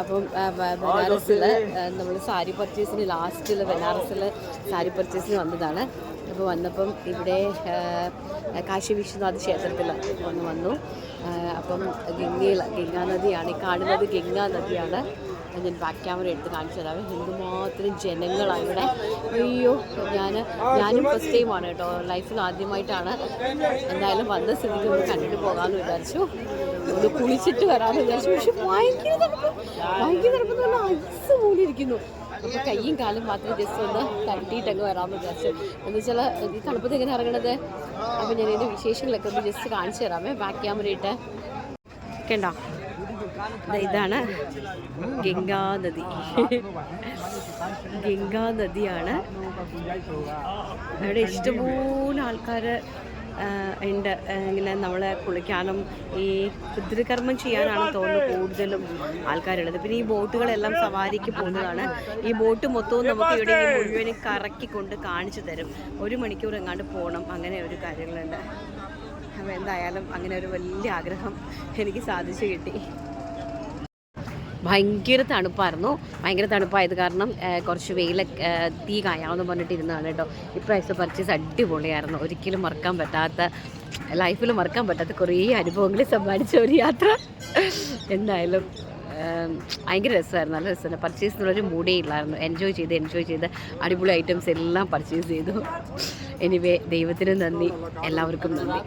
അപ്പം ബനാറസിൽ നമ്മൾ സാരി പർച്ചേസിന് ലാസ്റ്റിൽ ബനാറസിൽ സാരി പർച്ചേസിന് വന്നതാണ്. അപ്പോൾ വന്നപ്പം ഇവിടെ കാശി വിശ്വനാഥ് ക്ഷേത്രത്തിൽ ഒന്ന് വന്നു. അപ്പം ഗംഗയിൽ ഗംഗാനദിയാണ് ഈ കാണുന്നത് ഗംഗാ നദിയാണ്. അത് ഞാൻ ബാക്ക് ക്യാമറ എടുത്ത് കാണിച്ചു തരാം. എന്തുമാത്രം ജനങ്ങളാണ് ഇവിടെ. അയ്യോ ഞാൻ ഞാനും ഫസ്റ്റ് ടൈമാണ് കേട്ടോ ലൈഫിൽ ആദ്യമായിട്ടാണ് എന്തായാലും വന്ന സ്ഥിതിക്ക് ഒന്ന് കണ്ടിട്ട് പോകാമെന്ന് വിചാരിച്ചു. ഒന്ന് കുളിച്ചിട്ട് വരാമെന്ന് വിചാരിച്ചു. പക്ഷെ ഭയങ്കര ഭയങ്കര തണുപ്പ് നല്ല ഐസ് പോലിരിക്കുന്നു അപ്പോൾ കയ്യും കാലും മാത്രം ജസ്റ്റ് ഒന്ന് തട്ടിയിട്ടങ്ങ് വരാമെന്ന് വിചാരിച്ചു. എന്ന് വെച്ചാൽ ഈ തണുപ്പത്ത് എങ്ങനെ ഇറങ്ങണത്? അപ്പോൾ ഞാൻ എന്റെ വിശേഷങ്ങളൊക്കെ ഒന്ന് ജസ്റ്റ് കാണിച്ചു തരാമേ. ബാക്ക് ക്യാമറ ഇട്ട്. കണ്ടോ? ഇതാണ് ഗംഗാ നദി. ഗംഗാ നദിയാണ്. അവിടെ ഇഷ്ടംപോലെ ആൾക്കാർ ഉണ്ട്. ഇങ്ങനെ നമ്മളെ കുളിക്കാനും ഈ പിതൃകർമ്മം ചെയ്യാനാണ് തോന്നുന്നു കൂടുതലും ആൾക്കാരുള്ളത്. പിന്നെ ഈ ബോട്ടുകളെല്ലാം സവാരിക്ക് പോകുന്നതാണ്. ഈ ബോട്ട് മൊത്തവും നമുക്ക് ഇവിടെ മുഴുവനും കറക്കി കൊണ്ട് കാണിച്ചു തരും. ഒരു മണിക്കൂർ എങ്ങാണ്ട് പോകണം അങ്ങനെ ഒരു കാര്യങ്ങളുണ്ട്. അപ്പോൾ എന്തായാലും അങ്ങനെ ഒരു വലിയ ആഗ്രഹം എനിക്ക് സാധിച്ചു കിട്ടി. ഭയങ്കര തണുപ്പായിരുന്നു. ഭയങ്കര തണുപ്പായത് കാരണം കുറച്ച് വെയില തീ കായാമെന്ന് പറഞ്ഞിട്ട് ഇരുന്നതാണ് കേട്ടോ. ഇപ്രാവശ്യത്തെ പർച്ചേസ് അടിപൊളിയായിരുന്നു. ഒരിക്കലും മറക്കാൻ പറ്റാത്ത ലൈഫിൽ മറക്കാൻ പറ്റാത്ത കുറേ അനുഭവങ്ങൾ സമ്മാനിച്ച ഒരു യാത്ര. എന്തായാലും ഭയങ്കര രസമായിരുന്നു. നല്ല രസമാണ് പർച്ചേസ് എന്നുള്ളൊരു മൂഡേ ഇല്ലായിരുന്നു. എൻജോയ് ചെയ്ത് എൻജോയ് ചെയ്ത് അടിപൊളി ഐറ്റംസ് എല്ലാം പർച്ചേസ് ചെയ്തു. എനിവേ ദൈവത്തിന് നന്ദി. എല്ലാവർക്കും നന്ദി.